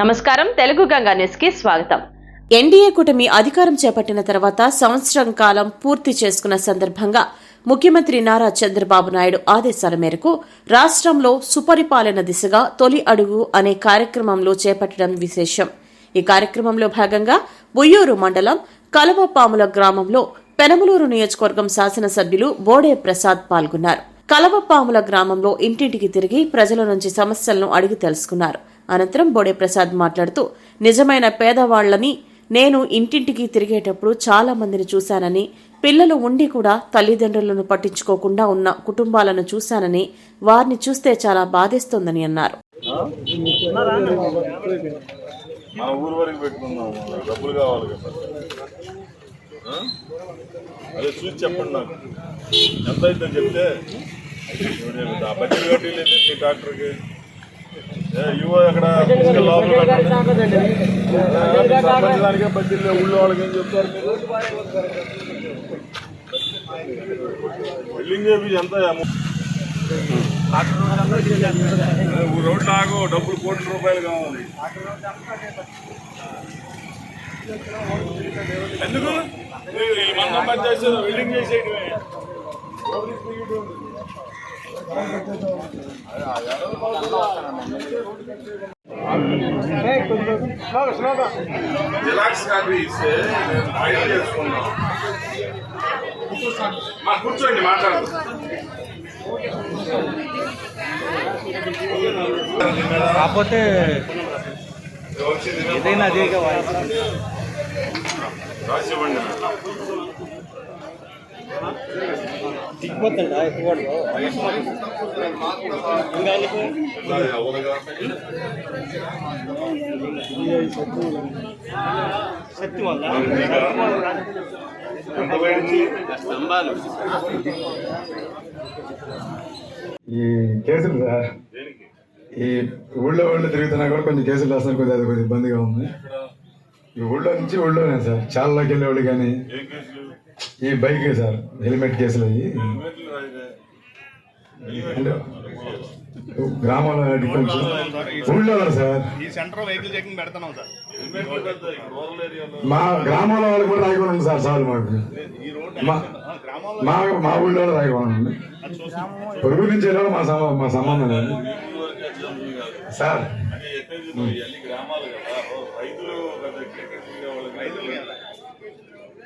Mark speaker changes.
Speaker 1: నమస్కారం తెలుగు గంగా న్యూస్కి స్వాగతం.
Speaker 2: ఎన్డీఏ కూటమి అధికారం చేపట్టిన తర్వాత సంవత్సరం కాలం పూర్తి చేసుకున్న సందర్భంగా ముఖ్యమంత్రి నారా చంద్రబాబు నాయుడు ఆదేశాల మేరకు రాష్ట్రంలో సుపరిపాలన దిశగా తొలి అడుగు అనే కార్యక్రమంలో చేపట్టడం విశేషం. ఈ కార్యక్రమంలో భాగంగా బుయ్యూరు మండలం కలవపాముల గ్రామంలో పెనమలూరు నియోజకవర్గం శాసనసభ్యులు బోడే ప్రసాద్ పాల్గొన్నారు. కలవపాముల గ్రామంలో ఇంటింటికి తిరిగి ప్రజల నుంచి సమస్యలను అడిగి తెలుసుకున్నారు. అనంతరం బోడే ప్రసాద్ మాట్లాడుతూ నిజమైన పేదవాళ్ళని నేను ఇంటింటికి తిరిగేటప్పుడు చాలా మందిని చూశానని పిల్లలు ఉండి కూడా తల్లిదండ్రులను పట్టించుకోకుండా ఉన్న కుటుంబాలను చూశానని వారిని చూస్తే చాలా బాధిస్తోందని అన్నారు.
Speaker 3: మన ఊరు వరకు డబ్బులు కావాలి కదా. అదే చూసి చెప్పండి నాకు. ఎంత అవుతుందని చెప్తే ఆ బడ్జెట్ కట్టి లేదు డాక్టర్కి? ఏ, ఇవ్వ అక్కడ బడ్జెట్. ఊళ్ళో వాళ్ళకి ఏం చెప్తారు బిల్డింగ్ ఎంత డబ్బులు కోట్ల రూపాయలు కావాలి. ఎందుకు? పని చేసేది వెల్డింగ్ చేసేయడమే. జిలాక్స్ కాపీ ఇస్తే ఫైల్ మా కూర్చోండి మాట్లాడు
Speaker 4: కాకపోతే ఏదైనా అదే
Speaker 3: రాసి ఇవ్వండి
Speaker 4: దిగిపోతుందా ఎక్కువ శక్తి వల్ల
Speaker 5: ఈ కేసులు సార్ ఈ ఊళ్ళో ఊళ్ళో తిరుగుతున్నా కూడా కొంచెం కేసులు రాస్తున్నారు కొద్దిగా అది కొద్దిగా ఇబ్బందిగా ఉంది. ఈ ఊళ్ళో నుంచి ఊళ్ళోనే సార్. చాలా వెళ్ళేవాళ్ళు కానీ ఈ బైక్ సార్ హెల్మెట్ కేసులు అయ్యి.
Speaker 3: హెల్మెట్లు రాయలే.
Speaker 5: అంటే గ్రామంలో కొంచెం ఊళ్ళో సార్.
Speaker 6: ఈ సెంటర్ వెహికల్ చెకింగ్ పెడుతున్నాం సార్.
Speaker 5: మా గ్రామంలో వాళ్ళు కూడా రాయకుండా సార్ చాలు మాకు.
Speaker 6: ఈ రోడ్
Speaker 5: మా మా మా ఊళ్ళో రాయకుండా పొరుగు నుంచి వెళ్ళాలి మా మా సంబంధం లేదు. సార్.
Speaker 3: గ్రామాలు కదా. రైతులు